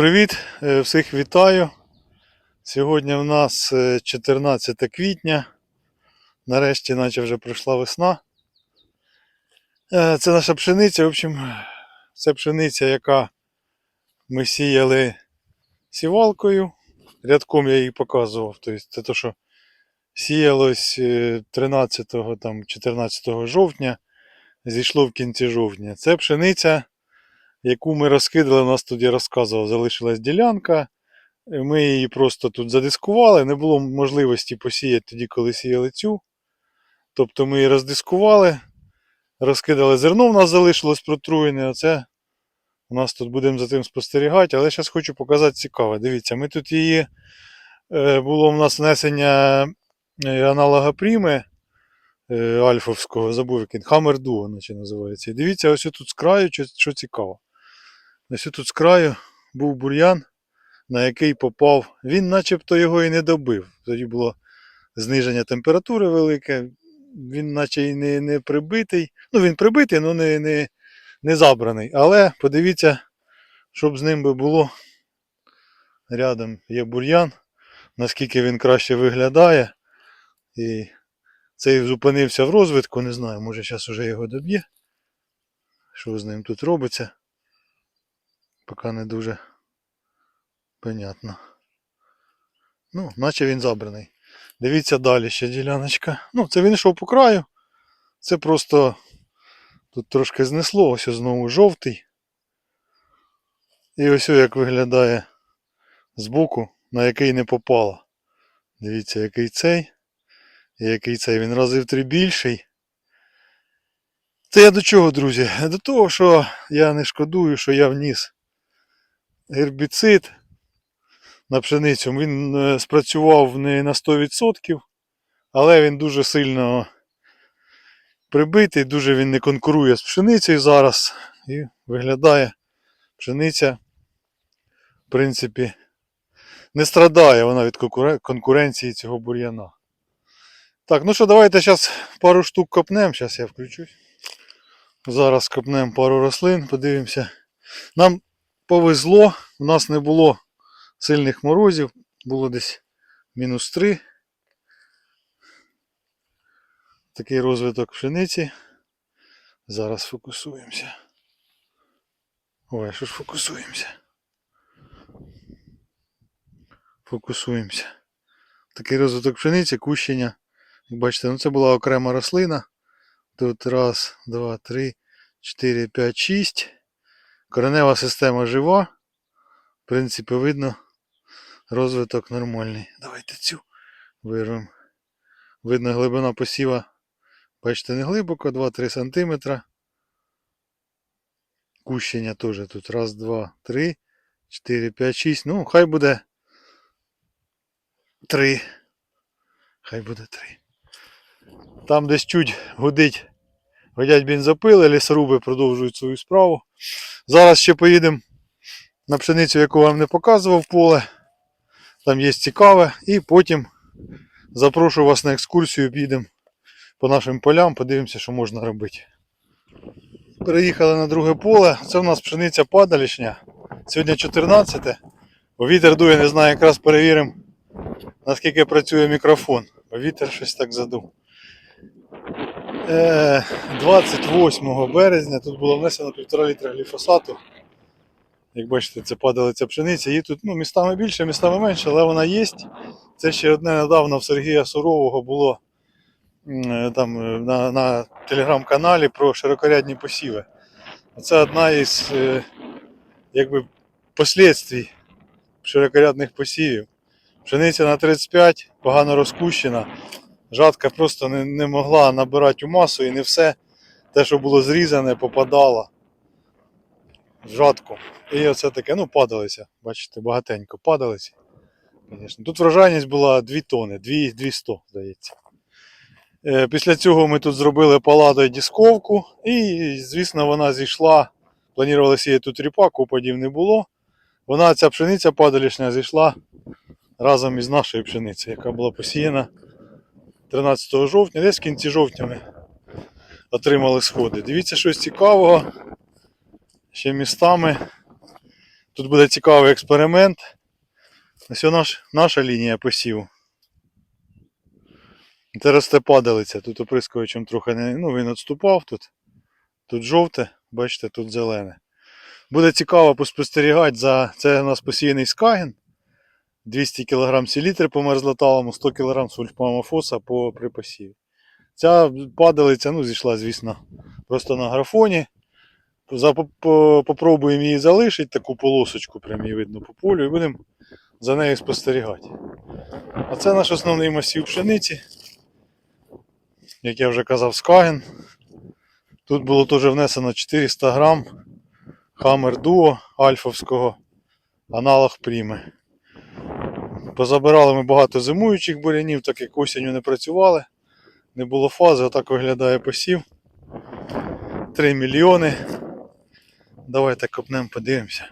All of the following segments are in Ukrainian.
Привіт, е, всіх вітаю. Сьогодні в нас е, 14 квітня. Нарешті, наче вже пройшла весна. Е, Це наша пшениця. В общем, це пшениця, яка ми сіяли сівалкою. Рядком я її показував. Тобто це те, що сіялось е, 13 там, 14 жовтня, зійшло в кінці жовтня. Це пшениця яку ми розкидали, у нас я розказував, залишилась ділянка. Ми її просто тут задискували, не було можливості посіяти тоді, коли сіяли цю. Тобто ми її роздискували, розкидали зерно, в нас залишилось протруєне. Оце у нас тут будемо за тим спостерігати, але зараз хочу показати цікаве. Дивіться, ми тут її е, було в нас внесення е, аналога пріми е, альфовського, забув який, Hammer Duo, наче називається. І дивіться, ось тут з краю, що цікаво. Ось тут з краю був бур'ян, на який попав. Він начебто його і не добив. Тоді було зниження температури велике. Він наче і не, не прибитий. Ну, він прибитий, але не, не, не забраний. Але подивіться, щоб з ним би було. Рядом є бур'ян, наскільки він краще виглядає. І цей зупинився в розвитку, не знаю, може зараз уже його доб'є. Що з ним тут робиться? Поки не дуже понятно. Ну, наче він забраний. Дивіться далі ще діляночка. Ну, це він йшов по краю. Це просто тут трошки знесло, ось знову жовтий. І ось як виглядає збоку, на який не попало. Дивіться, який цей. І який цей. Він рази в три більший. Це я до чого, друзі? До того, що я не шкодую, що я вніс гербіцид на пшеницю. Він е, спрацював не на 100%, але він дуже сильно прибитий, дуже він не конкурує з пшеницею зараз. І виглядає пшениця, в принципі, не страдає вона від конкуренції цього бур'яна. Так, ну що, давайте зараз пару штук копнемо. Зараз я включусь. Зараз копнемо пару рослин, подивимося. Нам повезло, у нас не було сильних морозів, було десь мінус 3. Такий розвиток пшениці. Зараз фокусуємося. Ой, що ж фокусуємося? Фокусуємося. Такий розвиток пшениці, кущення. Як бачите, ну це була окрема рослина. Тут раз, два, три, чотири, п'ять, шість. Коренева система жива. В принципі, видно, розвиток нормальний. Давайте цю вирвемо. Видно, глибина посіва. Бачите, не глибоко, 2-3 см. Кущення теж тут. Раз, два, три, чотири, п'ять, шість. Ну, хай буде три. Хай буде три. Там десь чуть гудить, годять бензопили, лісоруби продовжують свою справу. Зараз ще поїдемо на пшеницю, яку вам не показував поле. Там є цікаве. І потім запрошую вас на екскурсію, підемо по нашим полям, подивимося, що можна робити. Переїхали на друге поле. Це у нас пшениця падалішня. Сьогодні 14. Бо вітер дує, не знаю, якраз перевіримо, наскільки працює мікрофон. Вітер щось так задув. Е, 28 березня тут було внесено 1,5 літра гліфосату. Як бачите, це падалиця пшениця. Її тут ну, містами більше, містами менше, але вона є. Це ще одне недавно в Сергія Сурового було е, там е, на, на телеграм-каналі про широкорядні посіви. Це одна із е, якби, послідствій широкорядних посівів. Пшениця на 35 погано розкущена. Жатка просто не, не могла набирати у масу і не все те, що було зрізане, попадало в жатку. І оце таке, ну, падалися. Бачите, багатенько падалися. Звісно. Тут врожайність була 2 тони, 2, 200, здається. Е, Після цього ми тут зробили паладою дисковку, і, звісно, вона зійшла. Планували сіяти тут ріпак, опадів не було. Вона, ця пшениця падалішня, зійшла разом із нашою пшеницею, яка була посіяна 13 жовтня, десь в кінці жовтня ми отримали сходи. Дивіться щось цікавого. Ще містами Тут буде цікавий експеримент. Ось наш, наша лінія посіву. Це росте падалиця. Тут оприскувачем трохи не. Ну, він відступав тут. Тут жовте, бачите, тут зелене. Буде цікаво поспостерігати за. Це у нас посіяний скаген. 200 кг селітри по мерзлоталому, 100 кг сульфамофоса по при посіві. Ця падалиця, ну, зійшла, звісно, просто на графоні. Попробуємо її залишити, таку полосочку, прям її видно по полю, і будемо за нею спостерігати. А це наш основний масів пшениці. Як я вже казав, скаген. Тут було теж внесено 400 грам Hammer Duo альфовського, аналог пріми. Позабирали ми багато зимуючих бурянів, так як осінню не працювали. Не було фази, отак виглядає посів. 3 мільйони. Давайте копнемо, подивимося.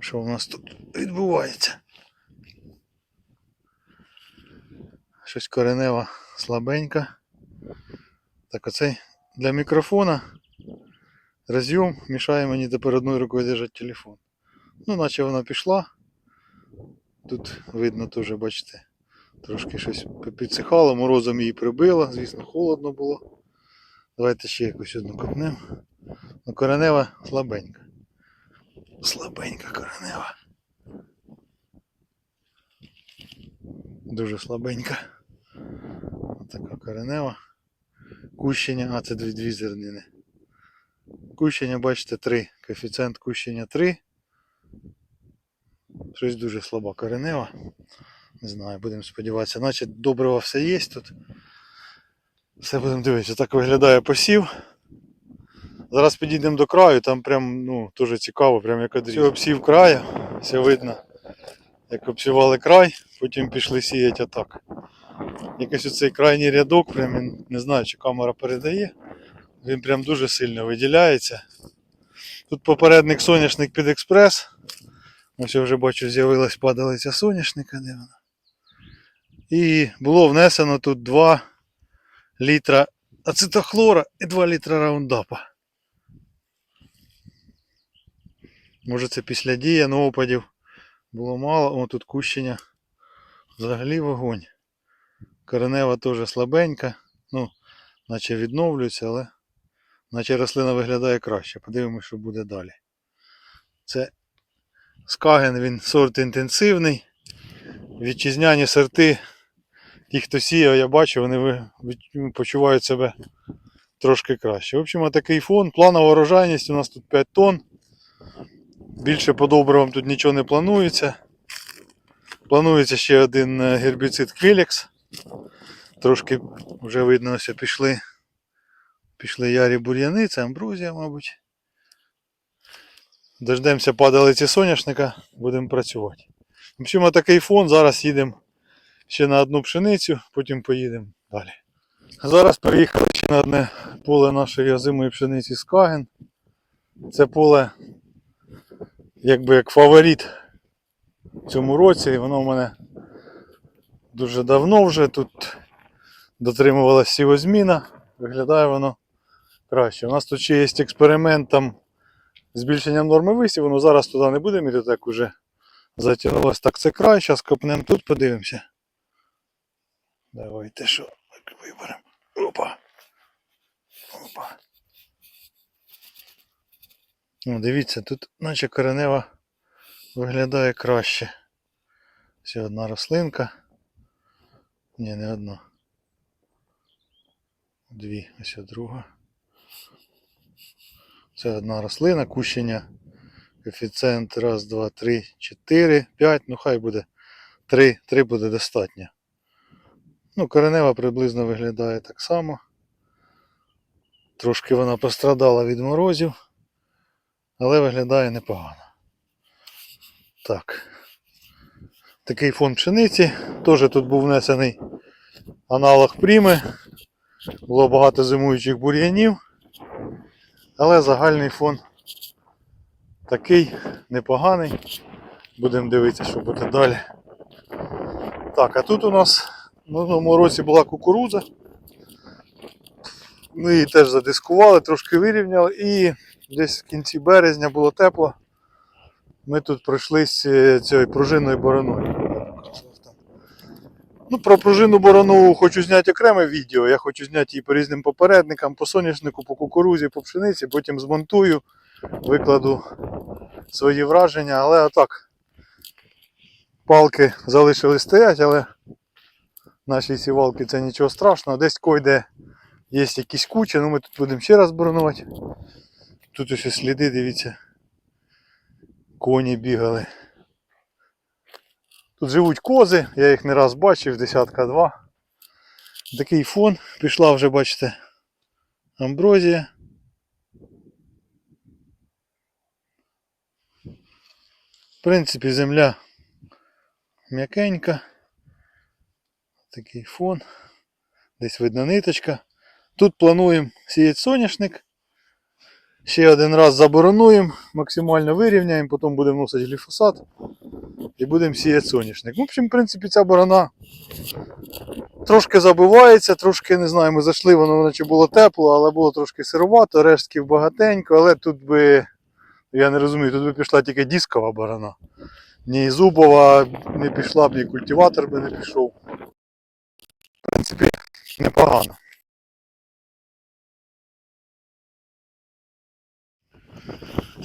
Що у нас тут відбувається? Щось коренева слабенька. Так оцей для мікрофона розйом мішає мені тепер одною рукою держати телефон. Ну, наче вона пішла. Тут видно теж, бачите, трошки щось підсихало, морозом її прибило, звісно, холодно було. Давайте ще якусь одну копнемо. Ну, коренева слабенька. Слабенька коренева. Дуже слабенька. Така коренева. Кущення, а це дві, дві зернини. Кущення, бачите, 3. Коефіцієнт кущення 3. Щось дуже слаба коренева. Не знаю, будемо сподіватися. Значить, добрива все є тут. Все будемо дивитися. Так виглядає посів. Зараз підійдемо до краю, там прям ну, дуже цікаво, прям як одріз. Все обсів краю, все видно, як обсівали край, потім пішли сіяти отак. Якось оцей крайній рядок, прям не знаю, чи камера передає, він прям дуже сильно виділяється. Тут попередник соняшник під експрес. Ось я вже бачу, з'явилась падалиця соняшника, де вона. І було внесено тут 2 літра ацетохлора і 2 літра раундапа. Може це після дії на опадів було мало. О, тут кущення. Взагалі вогонь. Коренева теж слабенька. Ну, наче відновлюється, але наче рослина виглядає краще. Подивимось, що буде далі. Це скаген, він сорт інтенсивний. Вітчизняні сорти. Ті, хто сіяв, я бачу, вони почувають себе трошки краще. В общем, такий фон. Планова урожайність у нас тут 5 тонн. Більше по добривам тут нічого не планується. Планується ще один е, гербіцид Квілікс. Трошки вже видно, ось пішли, пішли ярі бур'яни, це амброзія, мабуть. Дождемося падалиці соняшника, будемо працювати. В общем, такий фон. Зараз їдемо ще на одну пшеницю, потім поїдемо далі. Зараз переїхали ще на одне поле нашої озимої пшениці Скаген. Це поле якби як фаворит в цьому році. І воно в мене дуже давно вже тут дотримувалася сівозміна. Виглядає воно краще. У нас тут ще є експеримент там збільшенням норми висіву, але зараз туди не будемо йти, так уже затягнулося. Так, це край, зараз копнемо тут, подивимося. Давайте що виберемо. Опа. Опа. О, дивіться, тут наче коренева виглядає краще. Ще одна рослинка. Ні, не одна. Дві, ось друга. Це одна рослина, кущення. Коефіцієнт раз, два, три, чотири, п'ять. Ну хай буде. Три, три буде достатньо. Ну, коренева приблизно виглядає так само. Трошки вона пострадала від морозів, але виглядає непогано. Так. Такий фон пшениці. Теж тут був внесений аналог пріми. Було багато зимуючих бур'янів. Але загальний фон такий непоганий. Будемо дивитися, що буде далі. Так, а тут у нас в минулому році була кукурудза. Ми її теж задискували, трошки вирівняли і десь в кінці березня було тепло. Ми тут пройшлись е, цією пружинною бороною. Ну, про пружинну борону хочу зняти окреме відео. Я хочу зняти її по різним попередникам, по соняшнику, по кукурузі, по пшениці, потім змонтую, викладу свої враження, але отак. Палки залишили стоять, але нашій сівалки це нічого страшного. Десь койде є якісь кучі, ну ми тут будемо ще раз боронувати. Тут ось сліди, дивіться. Коні бігали. Тут живуть кози, я їх не раз бачив, десятка два. Такий фон. Пішла вже, бачите, амброзія. В принципі, земля м'якенька. Такий фон. Десь видно ниточка. Тут плануємо сіяти соняшник. Ще один раз заборонуємо, максимально вирівняємо, потім будемо вносити гліфосат і будемо сіяти соняшник. В общем, в принципі, ця борона трошки забивається, трошки, не знаю, ми зайшли, воно наче було тепло, але було трошки сировато, рештків багатенько, але тут би, я не розумію, тут би пішла тільки дискова борона. Ні зубова не пішла б, ні культиватор би не пішов. В принципі, непогано.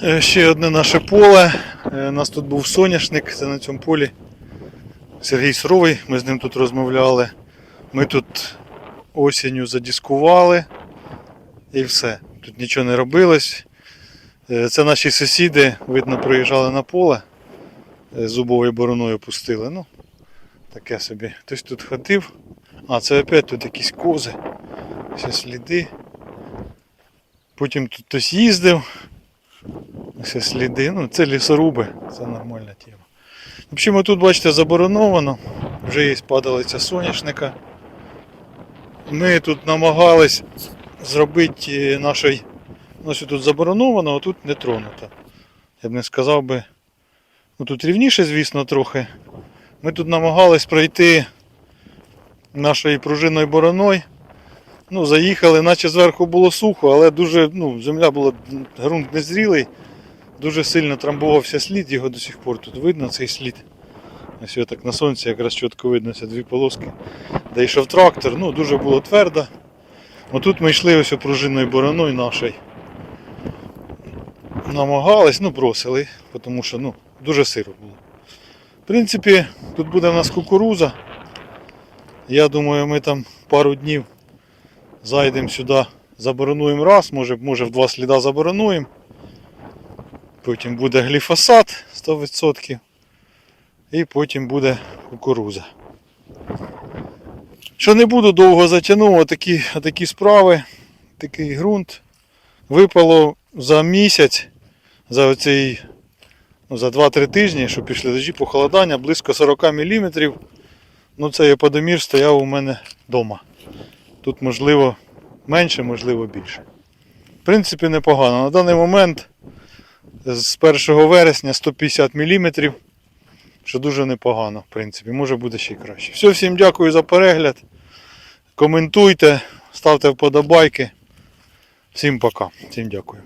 Е, Ще одне наше поле. Е, У нас тут був соняшник, це на цьому полі. Сергій Суровий, ми з ним тут розмовляли. Ми тут осінню задіскували і все. Тут нічого не робилось. Е, Це наші сусіди, видно, приїжджали на поле, зубовою бороною пустили. Ну, таке собі. Хтось тут ходив. А, це опять тут якісь кози. Ще сліди. Потім тут хтось їздив. Ось сліди. Ну, це лісоруби, це нормальна тема. В общем, тут, бачите, забороновано. Вже є падалиця соняшника. Ми тут намагались зробити нашій. Ну, ось тут забороновано, а тут не тронуто. Я б не сказав би. Ну, тут рівніше, звісно, трохи. Ми тут намагались пройти нашою пружиною бороною. Ну, заїхали, наче зверху було сухо, але дуже, ну, земля була, ґрунт незрілий. Дуже сильно трамбувався слід, його до сих пор тут видно цей слід. Ось так на сонці якраз чітко видно ці дві полоски. Де йшов трактор, ну дуже було твердо. Отут ми йшли ось пружинною бороною нашою. Намагались, ну бросили, тому що ну, дуже сиро було. В принципі, тут буде в нас кукуруза. Я думаю, ми там пару днів зайдемо сюди, заборонуємо раз, може, може в два сліда заборонуємо. Потім буде гліфосат 100%. І потім буде кукуруза. Що не буду довго затягнув, отакі, отакі справи, такий ґрунт. Випало за місяць, за оцей, ну, за 2-3 тижні, що пішли дощі похолодання, близько 40 мм. Ну цей опадомір стояв у мене вдома. Тут можливо менше, можливо більше. В принципі, непогано. На даний момент з 1 вересня 150 мм, що дуже непогано, в принципі, може буде ще й краще. Все, всім дякую за перегляд. Коментуйте, ставте вподобайки. Всім пока. Всім дякую.